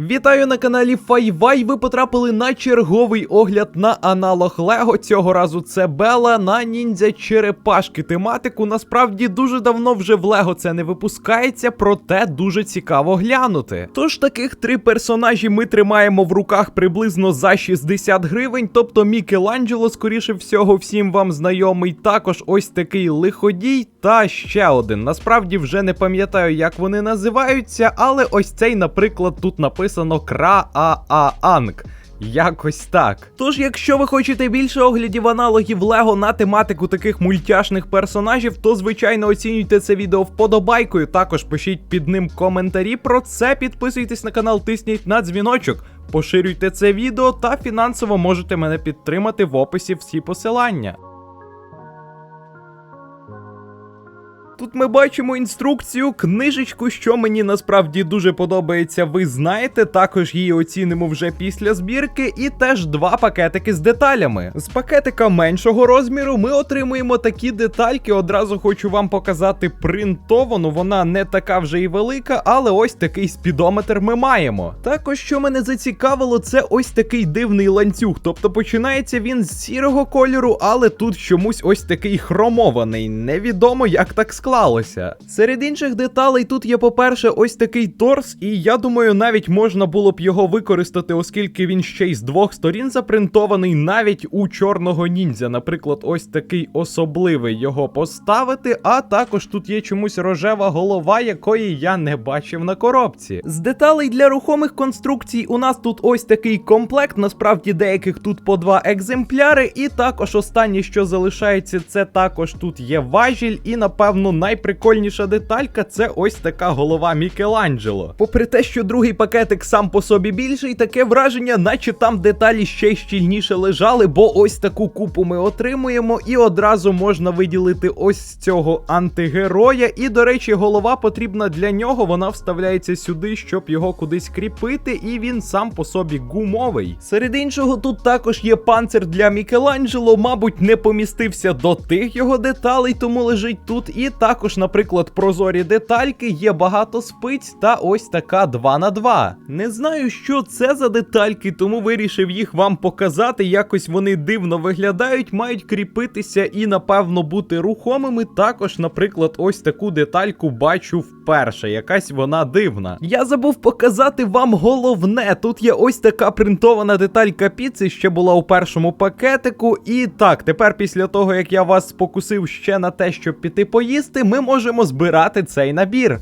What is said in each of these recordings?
Вітаю на каналі Файвай. Ви потрапили на черговий огляд на аналог Лего. Цього разу це Бела на ніндзя черепашки. Тематику насправді дуже давно вже в Лего це не випускається, проте дуже цікаво глянути. Тож таких три персонажі ми тримаємо в руках приблизно за 60 гривень. Тобто Мікеланджело, скоріше всього, всім вам знайомий. Також ось такий лиходій та ще один. Насправді вже не пам'ятаю, як вони називаються, але ось цей, наприклад, тут написано Кра-А-А-Анг. Якось так. Тож, якщо ви хочете більше оглядів аналогів Лего на тематику таких мультяшних персонажів, то звичайно оцінюйте це відео вподобайкою. Також пишіть під ним коментарі про це, підписуйтесь на канал, тисніть на дзвіночок, поширюйте це відео та фінансово можете мене підтримати в описі всі посилання. Тут ми бачимо інструкцію, книжечку, що мені насправді дуже подобається, ви знаєте. Також її оцінимо вже після збірки, і теж два пакетики з деталями. З пакетика меншого розміру ми отримуємо такі детальки. Одразу хочу вам показати принтовану. Вона не така вже і велика, але ось такий спідометр ми маємо. Також, що мене зацікавило, це ось такий дивний ланцюг. Тобто починається він з сірого кольору, але тут чомусь ось такий хромований. Невідомо, як так склалося. Серед інших деталей тут є, по-перше, ось такий торс, і я думаю, навіть можна було б його використати, оскільки він ще й з двох сторін запринтований, навіть у чорного ніндзя. Наприклад, ось такий особливий його поставити. А також тут є чомусь рожева голова, якої я не бачив на коробці. З деталей для рухомих конструкцій у нас тут ось такий комплект. Насправді деяких тут по два екземпляри. І також останнє, що залишається, це також тут є важіль, і напевно найприкольніша деталька це ось така голова Мікеланджело. Попри те, що другий пакетик сам по собі більший, таке враження, наче там деталі ще щільніше лежали, бо ось таку купу ми отримуємо, і одразу можна виділити ось цього антигероя. І, до речі, голова потрібна для нього, вона вставляється сюди, щоб його кудись кріпити, і він сам по собі гумовий. Серед іншого, тут також є панцир для Мікеланджело, мабуть, не помістився до тих його деталей, тому лежить тут. І також, наприклад, прозорі детальки, є багато спиць та ось така 2 на 2 Не знаю, що це за детальки, тому вирішив їх вам показати. Якось вони дивно виглядають, мають кріпитися і, напевно, бути рухомими. Також, наприклад, ось таку детальку бачу вперше. Якась вона дивна. Я забув показати вам головне. Тут є ось така принтована деталька піци, ще була у першому пакетику. І так, тепер, після того, як я вас спокусив ще на те, щоб піти поїсти, ми можемо збирати цей набір.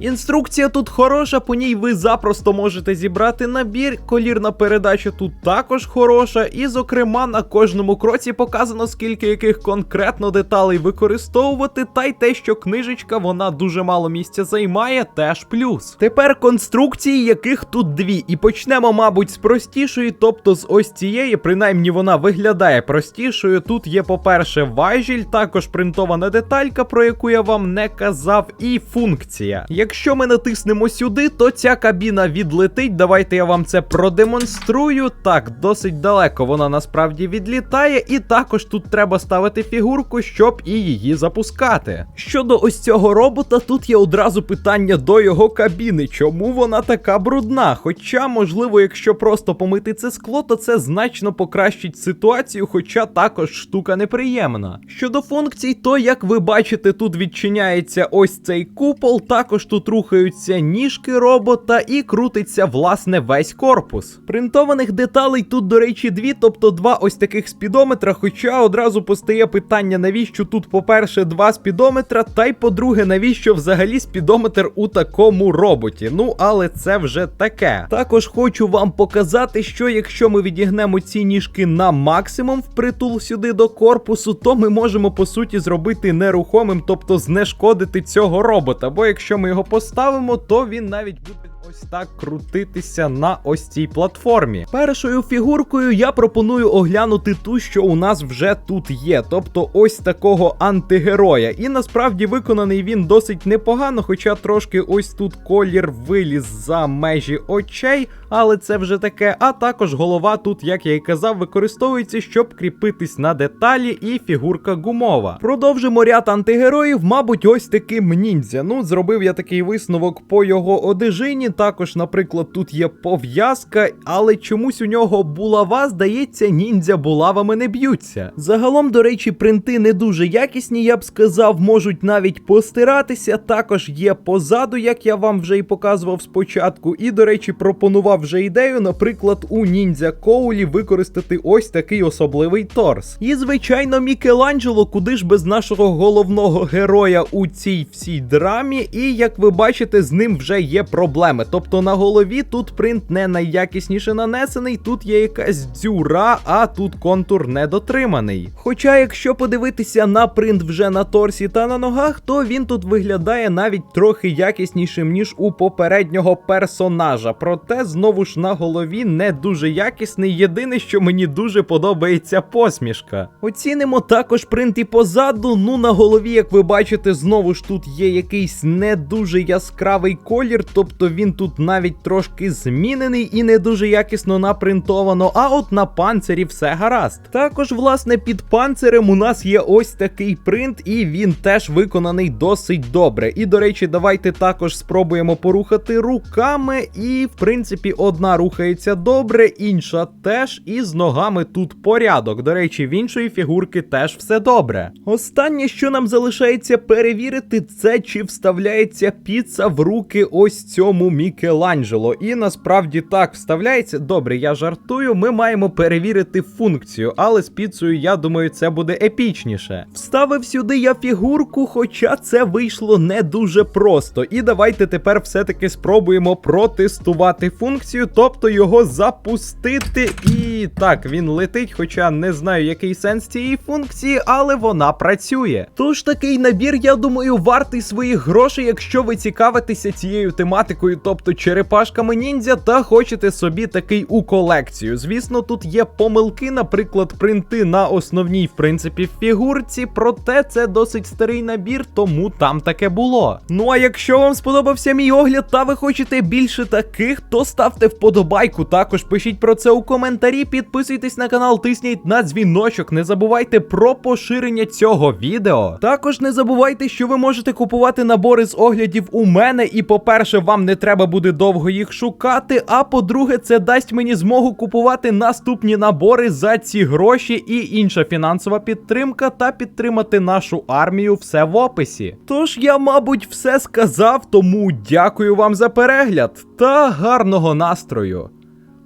Інструкція тут хороша, по ній ви запросто можете зібрати набір. Колірна передача тут також хороша, і, зокрема, на кожному кроці показано, скільки яких конкретно деталей використовувати, та й те, що книжечка вона дуже мало місця займає, теж плюс. Тепер конструкції, яких тут дві. І почнемо, мабуть, з простішої, тобто з ось цієї, принаймні вона виглядає простішою. Тут є, по-перше, важіль, також принтована деталька, про яку я вам не казав, і функція. Якщо ми натиснемо сюди, то ця кабіна відлетить. Давайте я вам це продемонструю. Так, досить далеко вона насправді відлітає, і також тут треба ставити фігурку, щоб і її запускати. Щодо ось цього робота, тут є одразу питання до його кабіни. Чому вона така брудна? Хоча, можливо, якщо просто помити це скло, то це значно покращить ситуацію, хоча також штука неприємна. Щодо функцій, то як ви бачите, тут відчиняється ось цей купол, також тут рухаються ніжки робота і крутиться власне весь корпус. Принтованих деталей тут, до речі, дві, тобто два ось таких спідометра. Хоча одразу постає питання, навіщо тут, по-перше, два спідометра, та й по-друге, навіщо взагалі спідометр у такому роботі. Ну, але це вже таке. Також хочу вам показати, що якщо ми відігнемо ці ніжки на максимум впритул сюди до корпусу, то ми можемо по суті зробити нерухомим, тобто знешкодити цього робота. Бо якщо ми його поставимо, то він навіть буде. Ось так крутитися на ось цій платформі. Першою фігуркою я пропоную оглянути ту, що у нас вже тут є, тобто ось такого антигероя. І насправді виконаний він досить непогано, хоча трошки ось тут колір виліз за межі очей, але це вже таке. А також голова тут, як я і казав, використовується, щоб кріпитись на деталі, і фігурка гумова. Продовжимо ряд антигероїв, мабуть, ось таким ніндзя. Ну, зробив я такий висновок по його одежині. Також, наприклад, тут є пов'язка, але чомусь у нього булава, здається, ніндзя булавами не б'ються. Загалом, до речі, принти не дуже якісні, я б сказав, можуть навіть постиратися. Також є позаду, як я вам вже і показував спочатку. І, до речі, пропонував вже ідею, наприклад, у ніндзя Коулі використати ось такий особливий торс. І, звичайно, Мікеланджело, куди ж без нашого головного героя у цій всій драмі. І як ви бачите, з ним вже є проблеми. Тобто на голові тут принт не найякісніше нанесений, тут є якась дзюра, а тут контур недотриманий. Хоча, якщо подивитися на принт вже на торсі та на ногах, то він тут виглядає навіть трохи якіснішим, ніж у попереднього персонажа. Проте, знову ж на голові не дуже якісний. Єдине, що мені дуже подобається посмішка. Оцінимо також принт і позаду. Ну на голові, як ви бачите, знову ж тут є якийсь не дуже яскравий колір, тобто він тут навіть трошки змінений і не дуже якісно напринтовано. А от на панцирі все гаразд. Також, власне, під панцирем у нас є ось такий принт, і він теж виконаний досить добре. І, до речі, давайте також спробуємо порухати руками. І, в принципі, одна рухається добре, інша теж. І з ногами тут порядок. До речі, в іншої фігурки теж все добре. Останнє, що нам залишається перевірити, це чи вставляється піца в руки ось цьому Мікеланджело. І насправді так вставляється. Добре, я жартую. Ми маємо перевірити функцію, але з піцею, я думаю, це буде епічніше. Вставив сюди я фігурку, хоча це вийшло не дуже просто. І давайте тепер все-таки спробуємо протестувати функцію, тобто його запустити. І так, він летить, хоча не знаю, який сенс цієї функції, але вона працює. Тож такий набір, я думаю, вартий своїх грошей, якщо ви цікавитеся цією тематикою, тобто черепашками ніндзя, та хочете собі такий у колекцію. Звісно, тут є помилки, наприклад, принти на основній, в принципі, фігурці, проте це досить старий набір, тому там таке було. Ну а якщо вам сподобався мій огляд, та ви хочете більше таких, то ставте вподобайку. Також пишіть про це у коментарі, підписуйтесь на канал, тисніть на дзвіночок. Не забувайте про поширення цього відео. Також не забувайте, що ви можете купувати набори з оглядів у мене. І, по-перше, вам не треба буде довго їх шукати. А по-друге, це дасть мені змогу купувати наступні набори за ці гроші і інша фінансова підтримка та підтримати нашу армію. Все в описі. Тож я, мабуть, все сказав, тому дякую вам за перегляд та гарного настрою.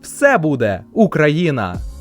Все буде Україна!